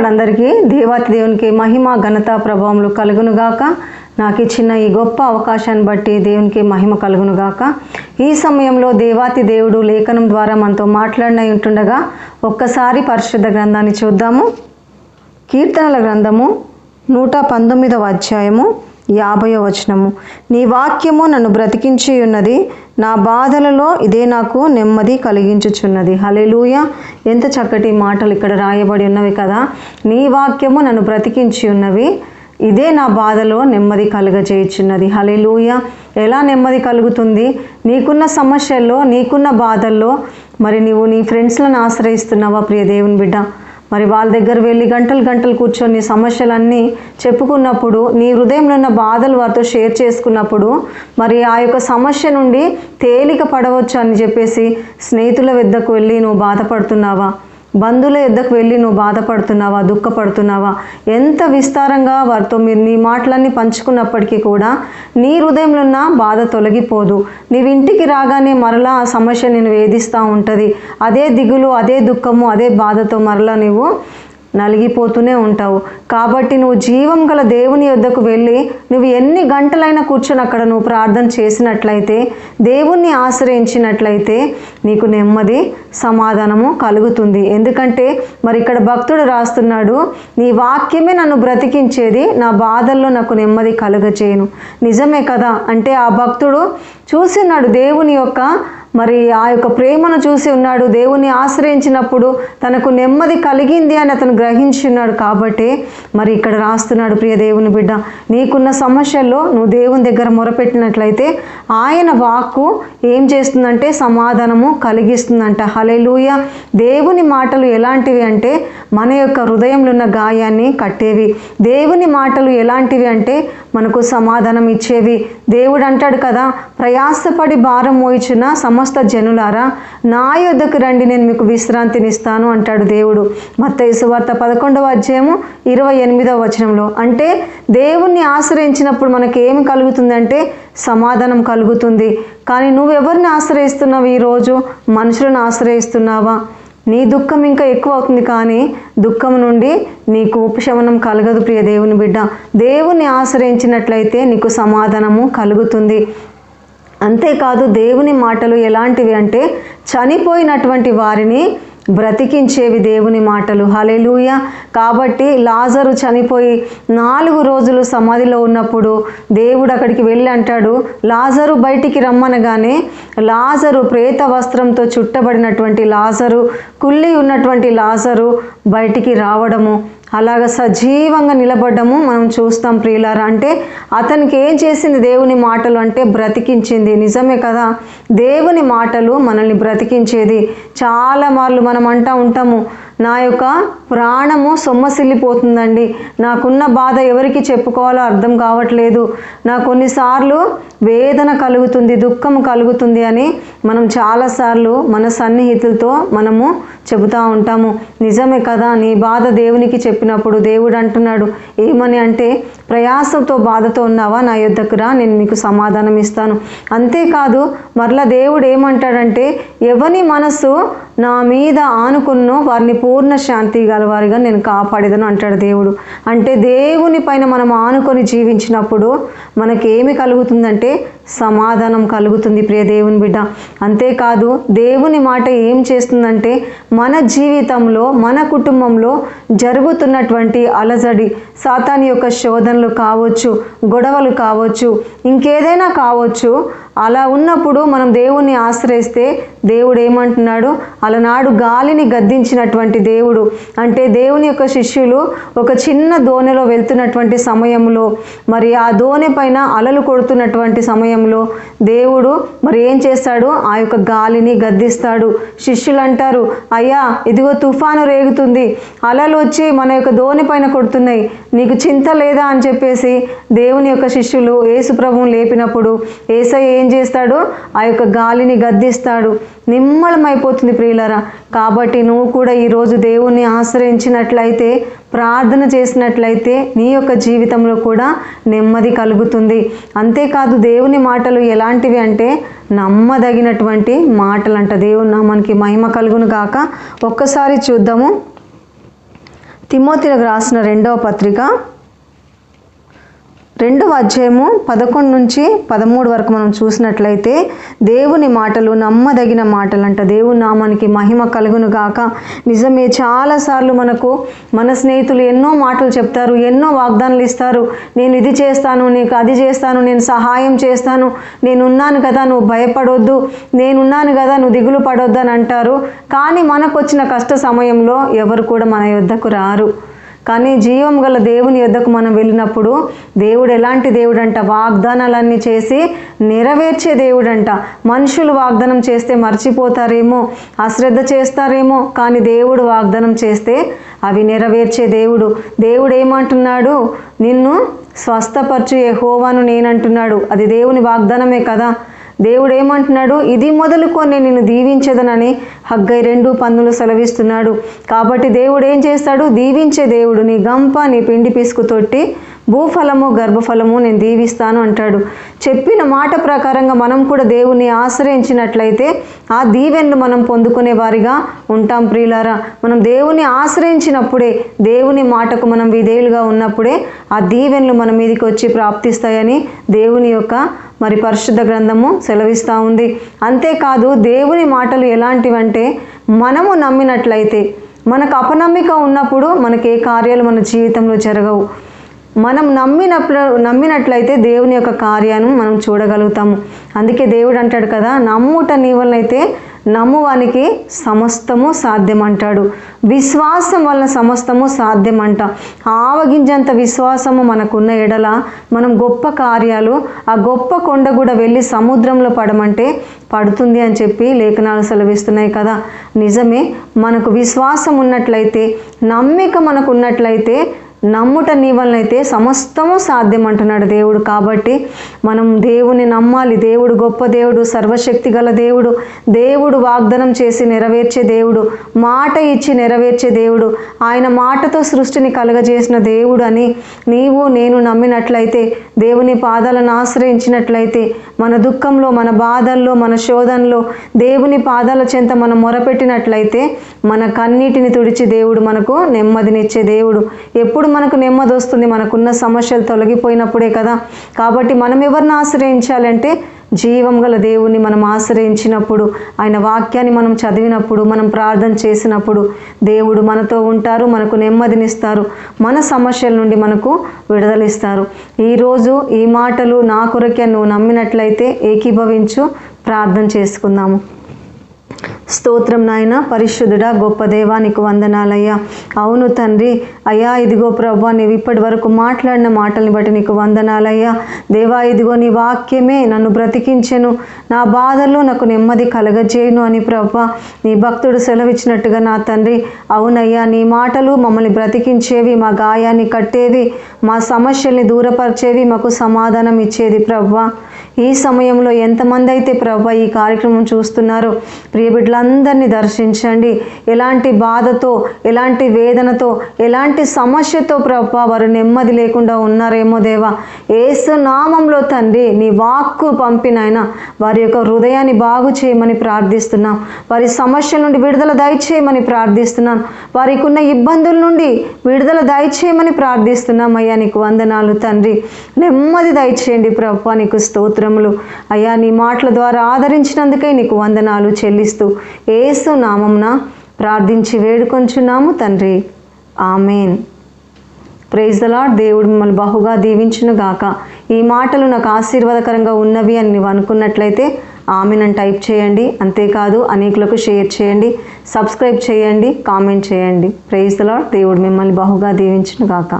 Lord దేవాతి దేవునికి మహిమ ఘనత ప్రభావములు కలుగునుగాక. నాకు ఇచ్చిన ఈ గొప్ప అవకాశాన్ని బట్టి దేవునికి మహిమ కలుగునుగాక. ఈ సమయంలో దేవాతి దేవుడు లేఖనం ద్వారా మనతో మాట్లాడిన ఉంటుండగా ఒక్కసారి పరిశుద్ధ గ్రంథాన్ని చూద్దాము. కీర్తనల గ్రంథము నూట పంతొమ్మిదవ అధ్యాయము. యాభైవ వచనము. నీ వాక్యము నన్ను బ్రతికించి ఉన్నది నా బాధలలో ఇదే నాకు నెమ్మది కలిగించుచున్నది. హలెలూయ ఎంత చక్కటి మాటలు ఇక్కడ రాయబడి ఉన్నవి కదా. నీ వాక్యము నన్ను బ్రతికించి ఉన్నవి ఇదే నా బాధలో నెమ్మది కలుగజేయుచున్నది. హలెలూయ ఎలా నెమ్మది కలుగుతుంది? నీకున్న సమస్యల్లో నీకున్న బాధల్లో మరి నీవు నీ ఫ్రెండ్స్లను ఆశ్రయిస్తున్నావా ప్రియ దేవుని బిడ్డ? మరి వాళ్ళ దగ్గర వెళ్ళి గంటలు గంటలు కూర్చొని సమస్యలన్నీ చెప్పుకున్నప్పుడు నీ హృదయంలో ఉన్న బాధలు వారితో షేర్ చేసుకున్నప్పుడు మరి ఆ యొక్క సమస్య నుండి తేలిక పడవచ్చు అని చెప్పేసి స్నేహితుల వద్దకు వెళ్ళి నువ్వు బాధపడుతున్నావా? బంధువుల ఎద్దకు వెళ్ళి నువ్వు బాధపడుతున్నావా దుఃఖపడుతున్నావా? ఎంత విస్తారంగా వారితో మీరు నీ మాటలన్నీ పంచుకున్నప్పటికీ కూడా నీ హృదయంలో ఉన్న బాధ తొలగిపోదు. నీవు ఇంటికి రాగానే మరలా ఆ సమస్య నేను వేధిస్తూ ఉంటుంది. అదే దిగులు అదే దుఃఖము అదే బాధతో మరలా నువ్వు నలిగిపోతూనే ఉంటావు. కాబట్టి నువ్వు జీవం గల దేవుని యొద్దకు వెళ్ళి నువ్వు ఎన్ని గంటలైనా కూర్చొని అక్కడ నువ్వు ప్రార్థన చేసినట్లయితే దేవుణ్ణి ఆశ్రయించినట్లయితే నీకు నెమ్మది సమాధానము కలుగుతుంది. ఎందుకంటే మరి ఇక్కడ భక్తుడు రాస్తున్నాడు నీ వాక్యమే నన్ను బ్రతికించేది నా బాధల్లో నాకు నెమ్మది కలుగచేయను నిజమే కదా? అంటే ఆ భక్తుడు చూసి ఉన్నాడు దేవుని యొక్క మరి ఆ యొక్క ప్రేమను చూసి ఉన్నాడు దేవుని ఆశ్రయించినప్పుడు తనకు నెమ్మది కలిగింది అని అతను గ్రహించి ఉన్నాడు కాబట్టి మరి ఇక్కడ రాస్తున్నాడు ప్రియ దేవుని బిడ్డ నీకున్న సమస్యల్లో నువ్వు దేవుని దగ్గర మొరపెట్టినట్లయితే ఆయన వాక్కు ఏం చేస్తుందంటే సమాధానము కలిగిస్తుందంట. హలెలూయ దేవుని మాటలు ఎలాంటివి అంటే మన యొక్క హృదయంలో ఉన్న గాయాన్ని కట్టేవి. దేవుని మాటలు ఎలాంటివి అంటే మనకు సమాధానం ఇచ్చేవి. దేవుడు అంటాడు కదా ప్రయాసపడి భారం మోయిచున్న సమస్త జనులారా నా యొద్దకు రండి నేను మీకు విశ్రాంతినిస్తాను అంటాడు దేవుడు. మత్తయి సువార్త పదకొండవ అధ్యాయము ఇరవై ఎనిమిదవ వచనంలో. అంటే దేవుణ్ణి ఆశ్రయించినప్పుడు మనకి ఏమి కలుగుతుందంటే సమాధానం కలుగుతుంది. కానీ నువ్వెవరిని ఆశ్రయిస్తున్నావు ఈరోజు? మనుషులను ఆశ్రయిస్తున్నావా? నీ దుఃఖం ఇంకా ఎక్కువ అవుతుంది కానీ దుఃఖం నుండి నీకు ఉపశమనం కలగదు ప్రియ దేవుని బిడ్డ. దేవుని ఆశ్రయించినట్లయితే నీకు సమాధానము కలుగుతుంది. అంతేకాదు దేవుని మాటలు ఎలాంటివి అంటే చనిపోయినటువంటి వారిని బ్రతికించేవి దేవుని మాటలు. హలెలూయ కాబట్టి లాజరు చనిపోయి నాలుగు రోజులు సమాధిలో ఉన్నప్పుడు దేవుడు అక్కడికి వెళ్ళి అంటాడు లాజరు బయటికి రమ్మనగానే లాజరు ప్రేత వస్త్రంతో చుట్టబడినటువంటి లాజరు కుళ్ళి ఉన్నటువంటి లాజరు బయటికి రావడము అలాగ సజీవంగా నిలబడ్డము. మనం చూస్తాం ప్రియులారా అంటే అతనికి ఏం చేసింది దేవుని మాటలు అంటే బ్రతికించింది. నిజమే కదా దేవుని మాటలు మనల్ని బ్రతికించేది. చాలా మార్లు మనం అంటూ ఉంటాము నా యొక్క ప్రాణము సొమ్మసిల్లిపోతుందండి. నాకున్న బాధ ఎవరికి చెప్పుకోవాలో అర్థం కావట్లేదు. నా కొన్నిసార్లు వేదన కలుగుతుంది దుఃఖం కలుగుతుంది అని మనం చాలాసార్లు మన సన్నిహితులతో మనము చెబుతూ ఉంటాము. నిజమే కదా నీ బాధ దేవునికి చెప్పినప్పుడు దేవుడు అంటున్నాడు. ఏమని అంటే ప్రయాసంతో బాధతో ఉన్నావా? నా యొద్దకు రా నేను మీకు సమాధానం ఇస్తాను. అంతేకాదు మరలా దేవుడు ఏమంటాడంటే ఎవని మనసు నా మీద ఆనుకున్నో వారిని పూర్ణ శాంతి గలవారిగా నేను కాపాడేదను అంటాడు దేవుడు. అంటే దేవుని పైన మనం ఆనుకొని జీవించినప్పుడు మనకేమి కలుగుతుందంటే సమాధానం కలుగుతుంది ప్రియ దేవుని బిడ్డ. అంతేకాదు దేవుని మాట ఏం చేస్తుందంటే మన జీవితంలో మన కుటుంబంలో జరుగుతున్నటువంటి అలజడి సాతాని యొక్క శోధనలు కావచ్చు గొడవలు కావచ్చు ఇంకేదైనా కావచ్చు అలా ఉన్నప్పుడు మనం దేవుణ్ణి ఆశ్రయిస్తే దేవుడు ఏమంటున్నాడు? అలనాడు గాలిని గద్దించినటువంటి దేవుడు. అంటే దేవుని యొక్క శిష్యులు ఒక చిన్న దోణిలో వెళ్తున్నటువంటి సమయంలో మరి ఆ దోణి పైన అలలు కొడుతున్నటువంటి సమయంలో దేవుడు మరి ఏం చేస్తాడు? ఆ యొక్క గాలిని గద్దిస్తాడు. శిష్యులు అంటారు అయ్యా ఇదిగో తుఫాను రేగుతుంది. అలలు వచ్చి మన యొక్క ధోని పైన కొడుతున్నాయి. నీకు చింత లేదా? అని చెప్పేసి దేవుని యొక్క శిష్యులు యేసు లేపినప్పుడు ఏసై ఏం చేస్తాడు? ఆ యొక్క గాలిని గద్దిస్తాడు. నిమ్మలమైపోతుంది ప్రియులరా. కాబట్టి నువ్వు కూడా ఈరోజు దేవుణ్ణి ఆశ్రయించినట్లయితే ప్రార్థన చేసినట్లయితే నీ యొక్క జీవితంలో కూడా నెమ్మది కలుగుతుంది. అంతేకాదు దేవుని మాటలు ఎలాంటివి అంటే నమ్మదగినటువంటి మాటలంట. దేవుని నామానికి మహిమ కలుగును గాక. ఒక్కసారి చూద్దాము. తిమోతిలకు రాసిన రెండవ పత్రిక. రెండవ అధ్యాయము పదకొండు నుంచి పదమూడు వరకు మనం చూసినట్లయితే దేవుని మాటలు నమ్మదగిన మాటలు అంట దేవుని నామానికి మహిమ కలుగును గాక. నిజమే చాలాసార్లు మనకు మన స్నేహితులు ఎన్నో మాటలు చెప్తారు ఎన్నో వాగ్దానాలు ఇస్తారు. నేను ఇది చేస్తాను నీకు అది చేస్తాను నేను సహాయం చేస్తాను నేనున్నాను కదా నువ్వు భయపడొద్దు నేనున్నాను కదా నువ్వు దిగులు పడొద్దు అని అంటారు. కానీ మనకు వచ్చిన కష్ట సమయంలో ఎవరు కూడా మన యొద్దకు రారు. కానీ జీవం గల దేవుని యొద్దకు మనం వెళ్ళినప్పుడు దేవుడు ఎలాంటి దేవుడంట? వాగ్దానాలన్నీ చేసి నెరవేర్చే దేవుడంట. మనుషులు వాగ్దానం చేస్తే మర్చిపోతారేమో అశ్రద్ధ చేస్తారేమో కానీ దేవుడు వాగ్దానం చేస్తే అవి నెరవేర్చే దేవుడు. దేవుడు ఏమంటున్నాడు? నిన్ను స్వస్థపరచు యెహోవాను నేనంటున్నాడు. అది దేవుని వాగ్దానమే కదా. దేవుడు ఏమంటున్నాడు ఇది మొదలుకొని నిన్ను దీవించదనని హగ్గై రెండు పన్నులు సెలవిస్తున్నాడు. కాబట్టి దేవుడు ఏం చేస్తాడు? దీవించే దేవుడు నీ గంప నీ పిండి పిసుకు తొట్టి భూఫలము గర్భఫలము నేను దీవిస్తాను అంటాడు. చెప్పిన మాట ప్రకారంగా మనం కూడా దేవుని ఆశ్రయించినట్లయితే ఆ దీవెన్ను మనం పొందుకునే వారిగా ఉంటాం ప్రియులారా. మనం దేవుని ఆశ్రయించినప్పుడే దేవుని మాటకు మనం విధేయులుగా ఉన్నప్పుడే ఆ దీవెన్లు మన మీదకి వచ్చి ప్రాప్తిస్తాయని దేవుని యొక్క మరి పరిశుద్ధ గ్రంథము సెలవిస్తూ ఉంది. అంతేకాదు దేవుని మాటలు ఎలాంటివంటే మనము నమ్మినట్లయితే మనకు అపనమ్మిక ఉన్నప్పుడు మనకి ఏ కార్యాలు మన జీవితంలో జరగవు. మనం నమ్మినప్పుడు నమ్మినట్లయితే దేవుని యొక్క కార్యాన్ని మనం చూడగలుగుతాము. అందుకే దేవుడు అంటాడు కదా నమ్ముట నీ వలనైతే నమ్మువానికి సమస్తము సాధ్యం అంటాడు విశ్వాసం వలన సమస్తము సాధ్యం అంట ఆవగింజంత విశ్వాసము మనకున్న ఎడల మనం గొప్ప కార్యాలు ఆ గొప్ప కొండ కూడా వెళ్ళి సముద్రంలో పడమంటే పడుతుంది అని చెప్పి లేఖనాలు సెలవిస్తున్నాయి కదా. నిజమే మనకు విశ్వాసం ఉన్నట్లయితే నమ్మిక మనకు ఉన్నట్లయితే నమ్ముట నీ వలనైతే సమస్తము సాధ్యం అంటున్నాడు దేవుడు. కాబట్టి మనం దేవుని నమ్మాలి. దేవుడు గొప్ప దేవుడు సర్వశక్తి గల దేవుడు దేవుడు వాగ్దానం చేసి నెరవేర్చే దేవుడు మాట ఇచ్చి నెరవేర్చే దేవుడు ఆయన మాటతో సృష్టిని కలగజేసిన దేవుడు అని నీవు నేను నమ్మినట్లయితే దేవుని పాదాలను ఆశ్రయించినట్లయితే మన దుఃఖంలో మన బాధల్లో మన శోధనలో దేవుని పాదాల చెంత మనం మొరపెట్టినట్లయితే మన కన్నీటిని తుడిచి దేవుడు మనకు నెమ్మదినిచ్చే దేవుడు. ఎప్పుడు మనకు నెమ్మది వస్తుంది మనకున్న సమస్యలు తొలగిపోయినప్పుడే కదా. కాబట్టి మనం ఎవరిని ఆశ్రయించాలంటే జీవం గల దేవుణ్ణి మనం ఆశ్రయించినప్పుడు ఆయన వాక్యాన్ని మనం చదివినప్పుడు మనం ప్రార్థన చేసినప్పుడు దేవుడు మనతో ఉంటారు మనకు నెమ్మదినిస్తారు మన సమస్యల నుండి మనకు విడుదలిస్తారు. ఈరోజు ఈ మాటలు నా కొరకే నువ్వు నమ్మినట్లయితే ఏకీభవించు ప్రార్థన చేసుకుందాము. స్తోత్రం నాయన. పరిశుద్ధుడా గొప్ప దేవా నీకు వందనాలయ్యా. అవును తండ్రి అయ్యా ఇదిగో ప్రభా నీవు ఇప్పటి వరకు మాట్లాడిన మాటల్ని బట్టి నీకు వందనాలయ్యా. దేవా ఇదిగో నీ వాక్యమే నన్ను బ్రతికించెను. నా బాధల్లో నాకు నెమ్మది కలగజేయను అని ప్రభా నీ భక్తుడు సెలవిచ్చినట్టుగా నా తండ్రి. అవునయ్యా నీ మాటలు మమ్మల్ని బ్రతికించేవి మా గాయాన్ని కట్టేవి మా సమస్యల్ని దూరపరిచేవి మాకు సమాధానం ఇచ్చేది ప్రభా. ఈ సమయంలో ఎంతమంది అయితే ప్రభా ఈ కార్యక్రమం చూస్తున్నారో ప్రియబిడ్డలందరినీ దర్శించండి. ఎలాంటి బాధతో ఎలాంటి వేదనతో ఎలాంటి సమస్యతో ప్రభా వారు నెమ్మది లేకుండా ఉన్నారేమో దేవా. ఏసు నామంలో తండ్రి నీ వాక్కు పంపినైనా వారి యొక్క హృదయాన్ని బాగు చేయమని ప్రార్థిస్తున్నాం. వారి సమస్యల నుండి విడుదల దయచేయమని ప్రార్థిస్తున్నాను వారికి ఉన్న ఇబ్బందుల నుండి విడుదల దయచేయమని ప్రార్థిస్తున్నాం. అయ్యా నీకు వందనాలు తండ్రి. నెమ్మది దయచేయండి ప్రభా నీకు స్తోత్రములు అయ్యా నీ మాటల ద్వారా ఆదరించినందుకై నీకు వందనాలు చెల్లిస్తూ ఏసు నామంన ప్రార్థించి వేడుకొంచున్నాము తండ్రి. ఆమెన్. ప్రైజ్ ద దేవుడు మిమ్మల్ని బహుగా దీవించునుగాక. ఈ మాటలు నాకు ఆశీర్వాదకరంగా ఉన్నవి అని నువ్వు అనుకున్నట్లయితే ఆమెనని టైప్ చేయండి. అంతేకాదు అనేకులకు షేర్ చేయండి సబ్స్క్రైబ్ చేయండి కామెంట్ చేయండి. ప్రైజ్ ద దేవుడు మిమ్మల్ని బహుగా దీవించును గాక